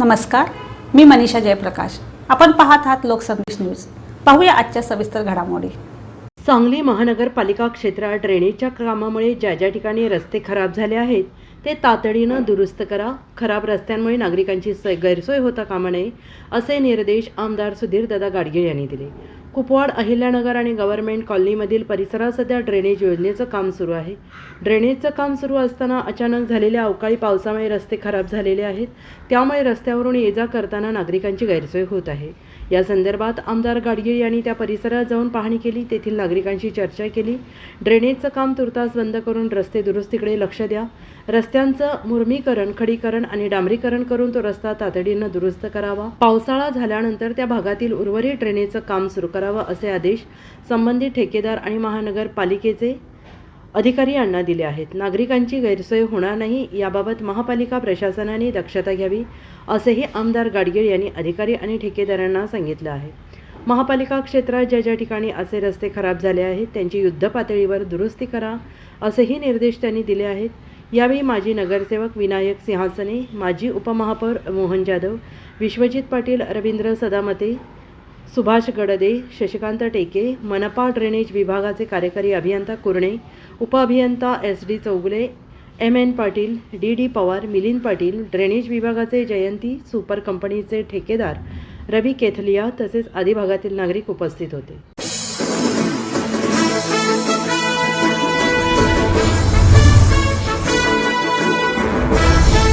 नमस्कार मी मनीषा जयप्रकाश. आपण पाहत आहात लोकसंदेश न्यूज. पाहूया आजच्या सविस्तर घडामोडी. सांगली महानगरपालिका क्षेत्रात ड्रेनेजच्या कामामुळे ज्या ज्या ठिकाणी रस्ते खराब झाले आहेत ते तातडीनं दुरुस्त करा. खराब रस्त्यांमुळे नागरिकांची गैरसोय होता कामा नये असे निर्देश आमदार सुधीरदादा गाडगीळ यांनी दिले. कुपवाड अहिल्यानगर आणि गव्हर्नमेंट कॉलनीमधील परिसरात सध्या ड्रेनेज योजनेचं काम सुरू आहे. ड्रेनेजचं काम सुरू असताना अचानक झालेल्या अवकाळी पावसामुळे रस्ते खराब झालेले आहेत. त्यामुळे रस्त्यावरून ये जा करताना नागरिकांची गैरसोय होत आहे. या संदर्भात आमदार गाडगीळ यांनी त्या परिसरात जाऊन पाहणी केली. तेथील नागरिकांशी चर्चा केली. ड्रेनेजचं काम तुर्तास बंद करून रस्ते दुरुस्तीकडे लक्ष द्या. रस्त्यांचं मुरमीकरण खडीकरण आणि डांबरीकरण करून तो रस्ता तातडीनं दुरुस्त करावा. पावसाळा झाल्यानंतर त्या भागातील उर्वरित ड्रेनेजचं काम सुरू करावं असे आदेश संबंधित ठेकेदार आणि महानगरपालिकेचे अधिकारी यांना दिले आहेत. नागरिकांची गैरसोय होणार नाही याबाबत महापालिका प्रशासनाने दक्षता घ्यावी असेही आमदार गाडगीळ यांनी अधिकारी आणि ठेकेदारांना सांगितलं आहे. महापालिका क्षेत्रात ज्या ज्या ठिकाणी असे रस्ते खराब झाले आहेत त्यांची युद्धपातळीवर दुरुस्ती करा असेही निर्देश त्यांनी दिले आहेत. यावेळी माजी नगरसेवक विनायक सिंहासने माजी उपमहापौर मोहन जाधव विश्वजित पाटील रवींद्र सदामते सुभाष गडदे शशिकांत टेके मनपा ड्रेनेज विभागाचे कार्यकारी अभियंता कुर्णे उपअभियंता S D Chougule M N Patil D D Pawar Milind Patil drainage विभागाचे जयंती सुपर कंपनीचे ठेकेदार रवी केथलिया तसेच आदी भागातील नागरिक उपस्थित होते.